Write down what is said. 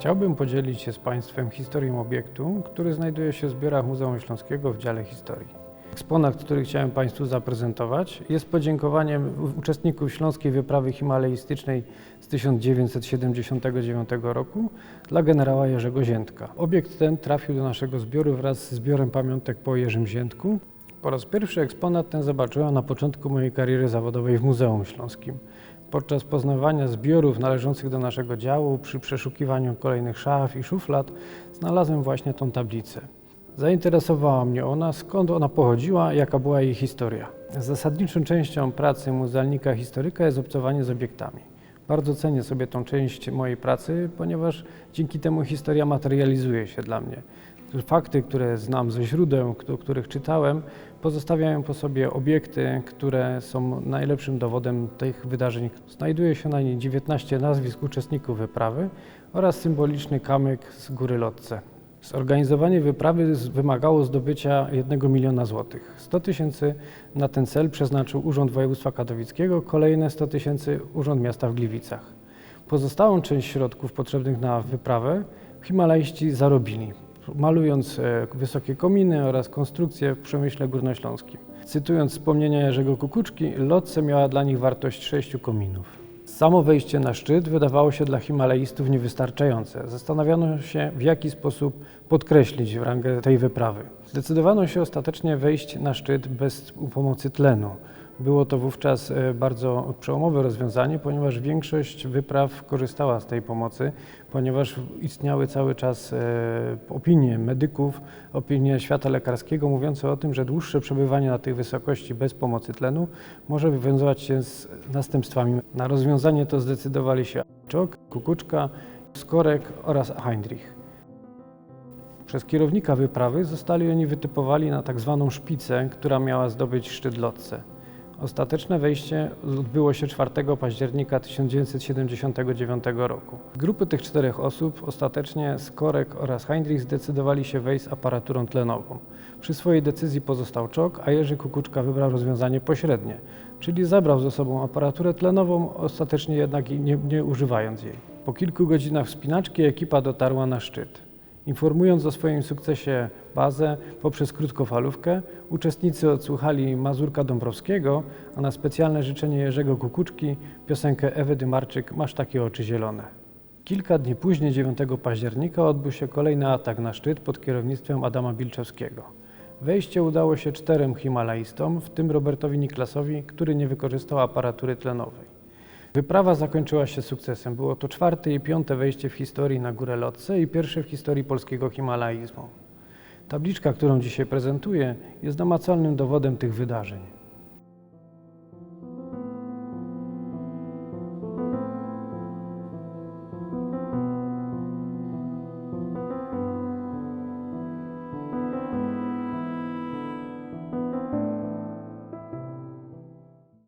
Chciałbym podzielić się z Państwem historią obiektu, który znajduje się w zbiorach Muzeum Śląskiego w dziale historii. Eksponat, który chciałem Państwu zaprezentować, jest podziękowaniem uczestników Śląskiej Wyprawy Himalajistycznej z 1979 roku dla generała Jerzego Ziętka. Obiekt ten trafił do naszego zbioru wraz z zbiorem pamiątek po Jerzym Ziętku. Po raz pierwszy eksponat ten zobaczyłem na początku mojej kariery zawodowej w Muzeum Śląskim. Podczas poznawania zbiorów należących do naszego działu, przy przeszukiwaniu kolejnych szaf i szuflad, znalazłem właśnie tą tablicę. Zainteresowała mnie ona, skąd ona pochodziła, jaka była jej historia. Zasadniczą częścią pracy muzealnika historyka jest obcowanie z obiektami. Bardzo cenię sobie tą część mojej pracy, ponieważ dzięki temu historia materializuje się dla mnie. Fakty, które znam ze źródeł, o których czytałem, pozostawiają po sobie obiekty, które są najlepszym dowodem tych wydarzeń. Znajduje się na niej 19 nazwisk uczestników wyprawy oraz symboliczny kamyk z góry Lotce. Zorganizowanie wyprawy wymagało zdobycia 1 miliona złotych. 100 tysięcy na ten cel przeznaczył Urząd Województwa Katowickiego, kolejne 100 tysięcy Urząd Miasta w Gliwicach. Pozostałą część środków potrzebnych na wyprawę Himalaiści zarobili, malując e, wysokie kominy oraz konstrukcje w przemyśle górnośląskim. Cytując wspomnienia Jerzego Kukuczki, lotce miała dla nich wartość sześciu kominów. Samo wejście na szczyt wydawało się dla Himalajistów niewystarczające. Zastanawiano się, w jaki sposób podkreślić rangę tej wyprawy. Zdecydowano się ostatecznie wejść na szczyt bez pomocy tlenu. Było to wówczas e, bardzo przełomowe rozwiązanie, ponieważ większość wypraw korzystała z tej pomocy, ponieważ istniały cały czas e, opinie medyków, opinie świata lekarskiego mówiące o tym, że dłuższe przebywanie na tej wysokości bez pomocy tlenu może wywiązywać się z następstwami. Na rozwiązanie to zdecydowali się Czok, Kukuczka, Skorek oraz Heinrich. Przez kierownika wyprawy zostali oni wytypowali na tak zwaną szpicę, która miała zdobyć szczyt Lotce. Ostateczne wejście odbyło się 4 października 1979 roku. Grupy tych czterech osób ostatecznie Skorek oraz Heinrich zdecydowali się wejść z aparaturą tlenową. Przy swojej decyzji pozostał Czok, a Jerzy Kukuczka wybrał rozwiązanie pośrednie, czyli zabrał ze sobą aparaturę tlenową, ostatecznie jednak nie, nie używając jej. Po kilku godzinach wspinaczki ekipa dotarła na szczyt. Informując o swoim sukcesie bazę poprzez krótkofalówkę, uczestnicy odsłuchali Mazurka Dąbrowskiego, a na specjalne życzenie Jerzego Kukuczki piosenkę Ewy Dymarczyk Masz takie oczy zielone. Kilka dni później, 9 października, odbył się kolejny atak na szczyt pod kierownictwem Adama Bilczewskiego. Wejście udało się czterem Himalajistom, w tym Robertowi Niklasowi, który nie wykorzystał aparatury tlenowej. Wyprawa zakończyła się sukcesem. Było to czwarte i piąte wejście w historii na Górę Lotce i pierwsze w historii polskiego himalaizmu. Tabliczka, którą dzisiaj prezentuję, jest namacalnym dowodem tych wydarzeń.